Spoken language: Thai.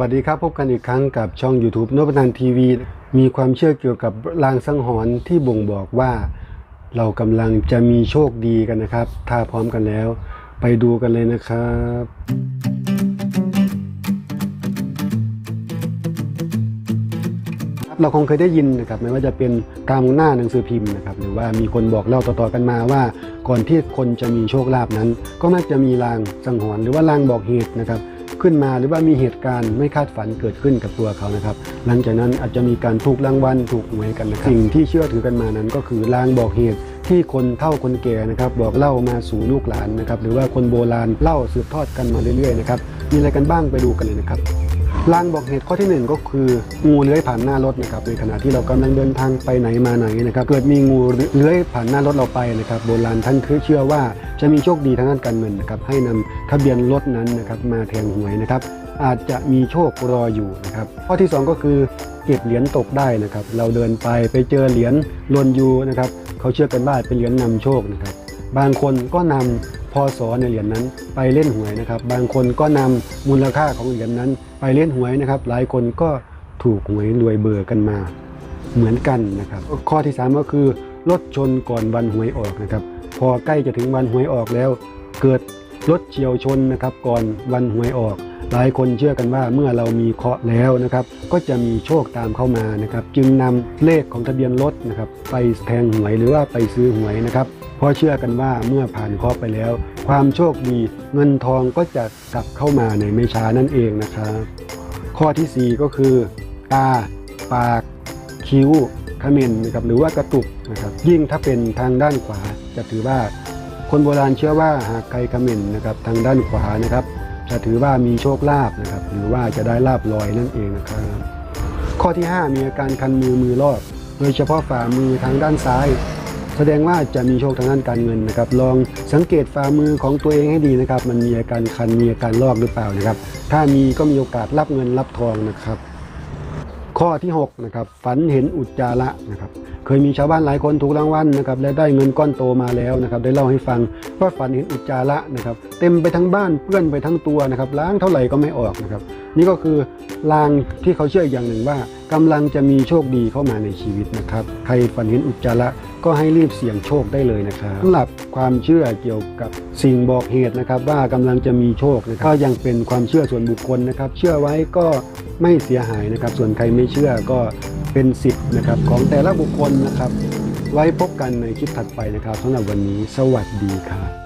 วัสดีครับ พบกันอีกครั้งกับช่อง YouTube นพนันทีวี มีความเชื่อเกี่ยวกับลางสังหรณ์ที่บ่งบอกว่า เรากำลังจะมีโชคดีกันนะครับ ถ้าพร้อมกันแล้ว ไปดูกันเลยนะครับ เราคงเคยได้ยินนะครับไม่ว่าจะเป็นตามหน้าหนังสือพิมพ์นะครับหรือว่ามีคนบอกเล่าต่อๆกันมาว่า ก่อนที่คนจะมีโชคลาภนั้น ก็มักจะมีลางสังหรณ์หรือว่าลางบอกเหตุนะครับ ขึ้นมา หรือว่ามีเหตุการณ์ไม่คาดฝันเกิดขึ้นกับตัวเขานะครับ หลังจากนั้นอาจจะมีการถูกรางวัลถูกหวยกันนะครับสิ่งที่เชื่อถือกันมานั้นก็คือลางบอกเหตุ ที่คนเฒ่าคนแก่นะครับบอกเล่ามาสู่ลูกหลานนะครับหรือว่าคนโบราณเล่าสืบทอดกันมาเรื่อยๆนะครับมีอะไรกันบ้างไปดูกันเลยนะครับลางบอกเหตุข้อที่หนึ่งก็คืองูเลื้อยผ่านหน้ารถนะครับในขณะที่เรากำลังเดินทางไปไหนมาไหนนะครับเกิดมีงูเลื้อยผ่านหน้ารถเราไปนะครับโบราณท่านคือเชื่อว่าจะมีโชคดีทางด้านการเงินนะครับให้นำทะเบียนรถนั้นนะครับมาแทงหวยนะครับอาจจะมีโชครออยู่นะครับข้อที่สองก็คือเก็บเหรียญตกได้นะครับเราเดินไปไปเจอเหรียญหล่นอยู่นะครับ เขาเชื่อกันว่าเป็นเหรียญนำโชคนะครับ บางคนก็นำพศในเหรียญนั้นไปเล่นหวยนะครับ บางคนก็นำมูลค่าของเหรียญนั้น ไปเล่นหวยนะครับ หลายคนก็ถูกหวยรวยเบอร์กันมา เหมือนกันนะครับ ข้อที่ 3 ก็คือรถชนก่อนวันหวยออกนะครับ พอใกล้จะถึงวันหวยออกแล้ว เกิดรถเฉียวชนนะครับก่อนวันหวยออก หลายคนเชื่อกันว่าเมื่อเรามีเคราะห์แล้วนะครับ ก็จะมีโชคตามเข้ามานะครับ จึงนำเลขของทะเบียนรถนะครับ ไปแทงหวยหรือว่าไปซื้อหวยนะครับเพราะเชื่อกันว่าเมื่อผ่านเคราะห์ไปแล้ว ความโชคดีเงินทองก็จะกลับเข้ามาในไม่ช้านั่นเองนะครับข้อทีสี่4 ก็คือตาปาก คิ้วเขม็นนะครับหรือว่ากระตุกนะครับยิ่งถ้าเป็นทางด้านขวาจะถือว่า คนโบราณเชื่อว่าหากใครเขม็นนะครับทางด้านขวานะครับ จะถือว่ามีโชคลาภนะครับ หรือว่าจะได้ลาบลอยนั่นเองนะครับ ข้อที่ 5 มีอาการคันมือมือรอบ โดยเฉพาะฝ่ามือทางด้านซ้าย แสดงว่าจะมีโชคทางด้านการเงินนะครับ ลองสังเกตฝ่ามือของตัวเองให้ดีนะครับ มันมีอาการคันมีอาการลอกหรือเปล่านะครับ ถ้ามีก็มีโอกาสรับเงินรับทองนะครับ ข้อที่6นะครับฝันเห็นอุจจาระนะครับเคยมีชาวบ้านหลายคนถูกรางวัลนะครับและได้เงินก้อนโตมาแล้วนะครับได้เล่าให้ฟังว่าฝันเห็นอุจจาระนะครับเต็มไปทั้งบ้านเปื้อนไปทั้งตัวนะครับล้างเท่าไหร่ก็ไม่ออกนะครับ นี่ก็คือลางที่เขาเชื่ออย่างหนึ่งว่ากำลังจะมีโชคดีเข้ามาในชีวิตนะครับ ใครฝันเห็นอุจจาระก็ให้รีบเสี่ยงโชคได้เลยนะครับสำหรับความเชื่อเกี่ยวกับสิ่งบอกเหตุนะครับ ว่ากำลังจะมีโชคนะครับก็ยังเป็นความเชื่อส่วนบุคคลนะครับ เชื่อไว้ก็ไม่เสียหายนะครับ ส่วนใครไม่เชื่อก็เป็นสิทธิ์นะครับของแต่ละบุคคลนะครับ ไว้พบกันในคลิปถัดไปนะครับสำหรับวันนี้ สวัสดีครับ